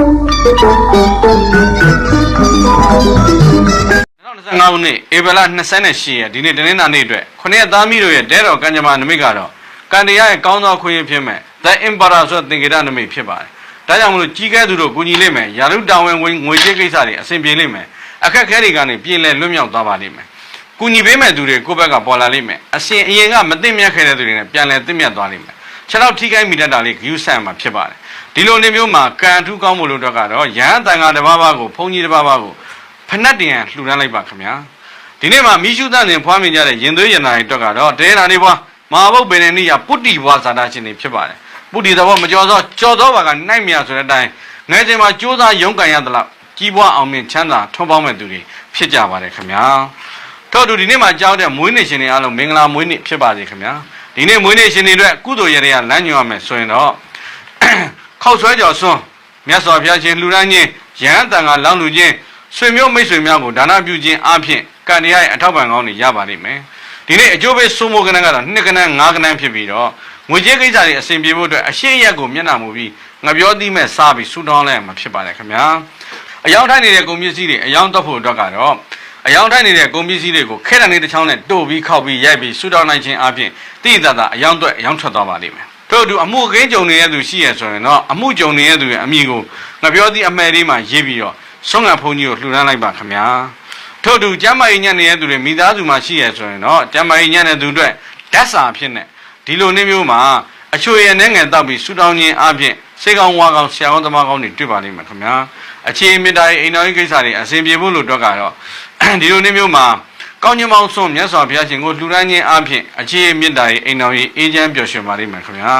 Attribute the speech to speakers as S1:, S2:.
S1: 2025ခုနှစ်ဧပြီလ28ရက်ဒီနေ့တနင်္လာနေ့အတွက်ခုနှစ်သားမီးတို့ရဲ့တဲတော်ကံကြမ္မာနမိတ်ကတော့ကန်တရားရဲ့ကောင်းသောခွင့်ရဖြစ်မဲ့ The Emperor ဆိုတဲ့သင်္ကေတနမိတ်ဖြစ်ပါတယ်။ဒါကြောင့်မလို့ကြီးကဲသူတို့ကူညီလိမ့်မယ်။ယာရုတာဝန်ဝင်ငွေကြေးကိစ္စတွေအဆင်ပြေလိမ့်မယ်။အခက်ခဲတွေကနေပြည်လဲလွတ်မြောက်သွားပါလိမ့်မယ်။ကူညီပေးမဲ့သူတွေကိုယ့်ဘက်ကပေါ်လာလိမ့်မယ်။အရှင်အရင်ကမသိမြတ်ခဲ့တဲ့သူတွေနဲ့ပြန်လဲသိမြတ်သွားလိမ့်မယ်။ ခြေထောက်ထိခိုက်မိတတ်တာလေးဂယူးဆန်မှာဖြစ်ပါတယ်။ဒီလိုနေမျိုးမှာကံအထူးကောင်းမှုလို့တော့ကတော့ရဟန်းတန်ဃာတစ်ပါးပါးကိုဘုန်းကြီးတစ်ပါးပါးကိုဖဏတ်တင်ရန်လှူဒန်းလိုက်ပါခင်ဗျာ။ဒီနေ့မှာမိရှုသန်တင်ဖွားမြင်ကြတဲ့ရင်သွေးရနာတွေတော့ကတော့တဲနာနေဘွားမဟာဘုတ်ပင်နေနိယပုတ္တိဘွားဇာတာရှင်တွေဖြစ်ပါတယ်။ပုတ္တိသဘောမကျော်သောကြော်သောဘာကနိုင်မြဆိုတဲ့အတိုင်းငယ်ချိန်မှာကြိုးစားရုန်းကန်ရသလောက်ကြီးပွားအောင်မြင်ချမ်းသာထွန်းပေါင်းမဲ့သူတွေဖြစ်ကြပါတယ်ခင်ဗျာ။ထို့အတူဒီနေ့မှာကြောက်တဲ့မွေးနေ့ရှင်တွေအားလုံးမင်္ဂလာမွေးနေ့ဖြစ်ပါစေခင်ဗျာ။ ဒီနေ့မွေးနေ့ရှင်တွေအတွက်ကုသိုလ်ရရေကလမ်းညွှန်ရမယ်ဆိုရင်တော့ခောက်ဆွဲကြော်စွန်းမြတ်စွာဘုရားရှင်လှူဒန်းခြင်းရဟန်းတန်ခါလောင်းလူခြင်းဆွေမျိုးမိတ်ဆွေများကိုဒါနပြုခြင်းအပြင်ကံတရားရဲ့အထောက်ပံ့ကောင်းတွေရပါလိမ့်မယ်ဒီနေ့အကျိုးပေးစိုးမိုးကဏ္ဍကတော့နှစ်ကဏ္ဍငါးကဏ္ဍဖြစ်ပြီးတော့ငွေကြေးကိစ္စတွေအဆင်ပြေဖို့အတွက်အရှိရက်ကိုမျက်နှာမူပြီးငပြောသီးမဲ့စားပြီးဆူတောင်းလိုက်မှာဖြစ်ပါတယ်ခင်ဗျာအယောင်ထိုက်နေတဲ့ကုန်ပစ္စည်းတွေအယောင်တော့ဖို့အတွက်ကတော့ အယောင်ထိုက်နေတဲ့ကုန်ပစ္စည်းတွေကိုခဲတံလေးတစ်ချောင်းနဲ့တို့ပြီးခောက်ပြီးရိုက်ပြီးဆူတောင်းနိုင်ခြင်းအပြင်တိတိတတ်အယောင်တော့အယောင်ထွက်သွားပါလိမ့်မယ်တို့သူအမှုအကင်းကြုံနေတဲ့သူရှိရဆိုရင်တော့အမှုကြုံနေတဲ့သူရဲ့အမိကိုငါပြောသည့်အမယ်လေးမှာရေးပြီးတော့ဆုံးငံဖုန်းကြီးကိုလှူဒန်းလိုက်ပါခင်ဗျာထို့သူကျမ်းမာရေးညံ့နေတဲ့သူတွေမိသားစုမှာရှိရဆိုရင်တော့ကျမ်းမာရေးညံ့တဲ့သူတွေဓာတ်စာဖြစ်နေဒီလိုနေမျိုးမှာအချွေရနဲ့ငယ်တောက်ပြီးဆူတောင်းခြင်းအပြင်စေကောင်းဝါကောင်းဆရာကောင်းသမားကောင်းတွေတွေ့ပါလိမ့်မယ်ခင်ဗျာအခြေမေတ္တာရေးအိမ်တော်ရေးကိစ္စတွေအစဉ်ပြေဖို့လို့တော့ကတော့ ဒီလိုနေမျိုးမှာကောင်းခြင်းမောင်းဆုံးမြတ်စွာဘုရားရှင်ကိုလှူဒန်းခြင်းအပြင်အခြေမေတ္တာရေးအိမ်တော်ရေးအေးချမ်းပျော်ရွှင်ပါလိမ့်မယ်ခင်ဗျာ